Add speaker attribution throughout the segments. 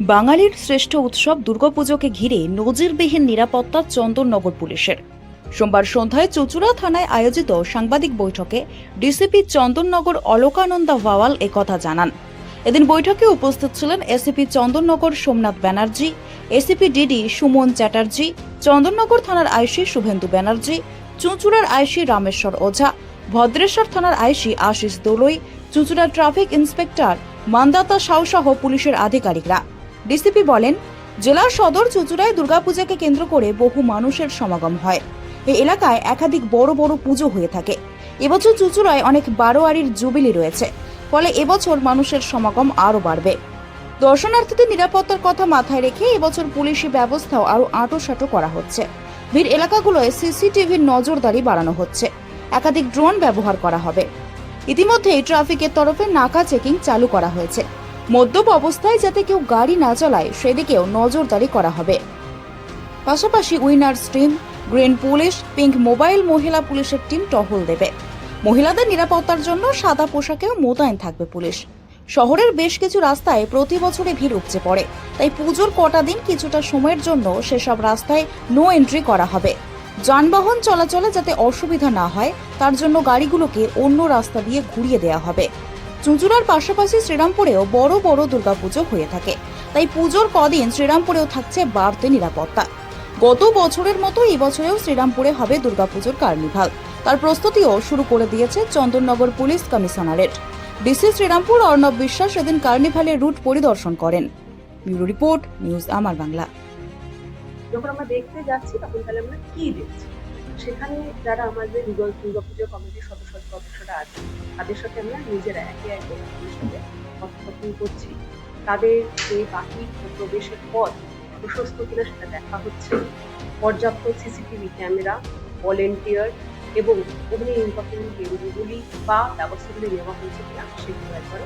Speaker 1: বাঙালির শ্রেষ্ঠ উৎসব দুর্গাপুজোকে ঘিরে নজিরবিহীন নিরাপত্তা চন্দননগর পুলিশের। সোমবার সন্ধ্যায় চুচুড়া থানায় আয়োজিত সাংবাদিক বৈঠকে ডিসিপি চন্দননগর অলোকানন্দা ভাওয়াল একথা জানান। এদিন বৈঠকে উপস্থিত ছিলেন ACP Chandannagar Somnath Banerjee, ACP DD Suman Chatterjee, Chandannagar থানার আইসি শুভেন্দু ব্যানার্জি, চুঁচুড়ার আইসি রামেশ্বর ওঝা, ভদ্রেশ্বর থানার আইসি আশিস দোলই চুঁচুড়া ট্রাফিক ইন্সপেক্টর মান্দাতা সাউসহ পুলিশের আধিকারিকরা। ডিসিপি বলেন জেলা সদর চুঁচুড়ায় দুর্গাপূজাকে কেন্দ্র করে বহু মানুষের সমাগম হয়। এই এলাকায় একাধিক বড় বড় পুজো হয়ে থাকে। এবছর চুঁচুড়ায় অনেক বারোয়ারির জুবিলি রয়েছে। ফলে এবছর মানুষের সমাগম আরও বাড়বে। দর্শনার্থীদের নিরাপত্তার কথা মাথায় রেখে এবছর পুলিশি ব্যবস্থাও আরও আঁটোসাঁটো করা হচ্ছে। ভিড় এলাকাগুলোয় সিসিটিভির নজরদারি বাড়ানো হচ্ছে। একাধিক ড্রোন ব্যবহার করা হবে। ইতিমধ্যেই ট্রাফিকের তরফে নাকা চেকিং চালু করা হয়েছে। মদ্যপ অবস্থায় যাতে কেউ গাড়ি না চালায়, সেদিকেও নজরদারি করা হবে। পাশাপাশি winners team, green police, pink mobile মহিলা পুলিশের টিম টহল দেবে। মহিলাদের নিরাপত্তার জন্য সাদা পোশাকেও মোতায়েন থাকবে পুলিশ। শহরের বেশ কিছু রাস্তায় প্রতি বছরে ভিড় উপচে পড়ে, তাই পুজোর কটা দিন কিছুটা সময়ের জন্য সেসব রাস্তায় নো এন্ট্রি করা হবে। যানবাহন চলাচলে যাতে অসুবিধা না হয়, তার জন্য গাড়িগুলোকে অন্য রাস্তা দিয়ে ঘুরিয়ে দেওয়া হবে। চুঁচুড়ার পাশাপাশি শ্রীরামপুরেও বড় বড় দুর্গাপুজো হয়ে থাকে। তাই পুজোর কদিন শ্রীরামপুরেও থাকছে বাড়তি নিরাপত্তা। গত বছরের মতো এবছরেও শ্রীরামপুরে হবে দুর্গাপুজোর কার্নিভাল। তার প্রস্তুতিও শুরু করে দিয়েছে Chandannagar police commissionerate. DC Serampore Arnab Biswas এদিন কার্নিভালের রুট পরিদর্শন করেন। ব্যুরো রিপোর্ট, নিউজ আমার বাংলা।
Speaker 2: যখন আমরা দেখতে যাচ্ছি, তখন তাহলে আমরা কি দেখছি? সেখানে যারা আমাদের দুর্গা দুর্গাপুজো কমিটির সদস্য সদস্যরা আছে, তাদের সাথে আমরা নিজেরা একে একে সাথে কথোপকথন করছি। তাদের যে বাকি প্রবেশের পথ প্রশস্ত কিনা সেটা দেখা হচ্ছে। পর্যাপ্ত সিসিটিভি ক্যামেরা ভলেন্টিয়ার এবং অগ্নি নির্বাপন কেন্দ্রগুলি বা ব্যবস্থাগুলি নেওয়া হয়েছে কিনা সেগুলো একবার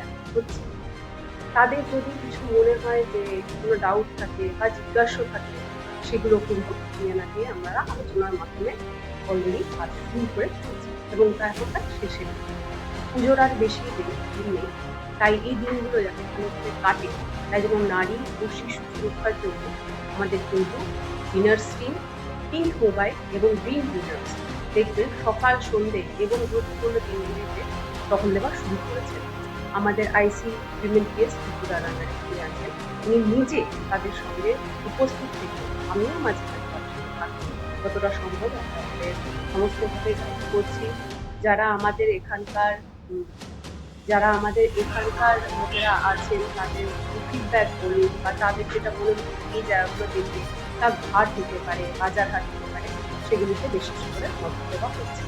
Speaker 2: দেখা হচ্ছে। তাদের যদি কিছু মনে হয় যে কোনো ডাউট থাকে বা জিজ্ঞাসা থাকে সেগুলো কিন্তু না আমরা আলোচনার মাধ্যমে অলরেডি কাজ শুরু করে ফেলেছি এবং তা এখন শেষে পুজোর আর বেশি দিন নেই, তাই এই দিনগুলো যাতে ভালো করে কাটে, তাই যেমন নারী ও শিশু সুরক্ষার জন্য আমাদের কিন্তু ডিনার্স টিম পিঙ্ক মোবাইল এবং গ্রিন ডিনার্স দেখবেন সকাল সন্ধে এবং গুরুত্বপূর্ণ দিনগুলিতে তখন দেওয়া শুরু করেছে। আমাদের আইসি উইমেন কেস ত্রিপুরা রানার আছেন উনি নিজে তাদের সঙ্গে উপস্থিত থেকে আমিও মাঝে মাঝে থাকি। যতটা সম্ভব সমস্তভাবে করছি। যারা আমাদের এখানকার যারা আমাদের এখানকার লোকেরা আছেন, তাদের ফিডব্যাক বলুন বা তাদের যেটা বলুন এই জায়গাগুলো দেখে, তা ঘাট হতে পারে, বাজার হাট হতে পারে, সেগুলিকে বিশেষ করে নজর দেওয়া হচ্ছে।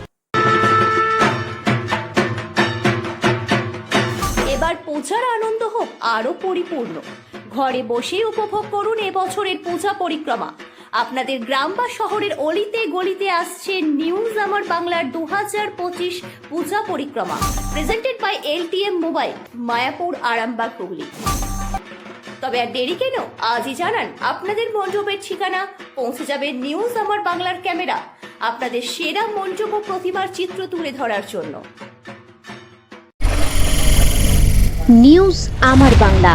Speaker 3: এবার পূজার আনন্দ হোক আরও পরিপূর্ণ। ঘরে বসেই উপভোগ করুন এবছরের পূজা পরিক্রমা। আপনাদের গ্রাম বা শহরের অলিতে গলিতে আসছে নিউজ আমার বাংলার দু হাজার পঁচিশ পূজা পরিক্রমা। Presented by LTM mobile Mayapur, Arambagh, Hooghly. তবে আর দেরি কেন? আজই জানান, আপনাদের মণ্ডপের ঠিকানা। পৌঁছে যাবে নিউজ আমার বাংলার ক্যামেরা। আপনাদের সেরা মণ্ডপ ও প্রতিমার চিত্র তুলে ধরার জন্য।
Speaker 4: নিউজ আমার বাংলা।